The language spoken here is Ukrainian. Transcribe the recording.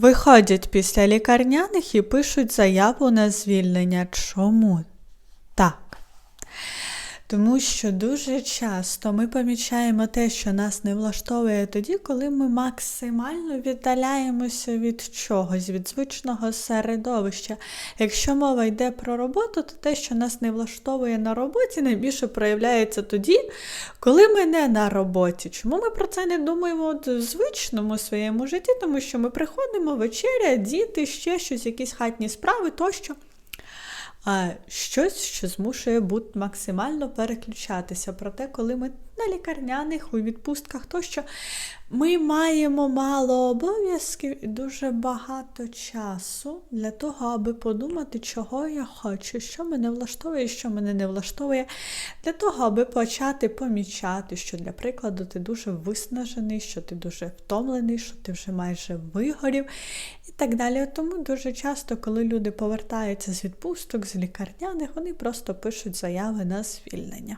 Виходять після лікарняних і пишуть заяву на звільнення. Чому так? Тому що дуже часто ми помічаємо те, що нас не влаштовує тоді, коли ми максимально віддаляємося від чогось, від звичного середовища. Якщо мова йде про роботу, то те, що нас не влаштовує на роботі, найбільше проявляється тоді, коли ми не на роботі. Чому ми про це не думаємо от в звичному своєму житті? Тому що ми приходимо вечеря, діти, ще щось, якісь хатні справи тощо а щось, що змушує бути максимально переключатися. Проте, коли ми на лікарняних, у відпустках, тощо ми маємо мало обов'язків і дуже багато часу для того, аби подумати, чого я хочу, що мене влаштовує, що мене не влаштовує, для того, аби почати помічати, що для прикладу ти дуже виснажений, що ти дуже втомлений, що ти вже майже вигорів і так далі. Тому дуже часто, коли люди повертаються з відпусток, з лікарняних, вони просто пишуть заяви на звільнення.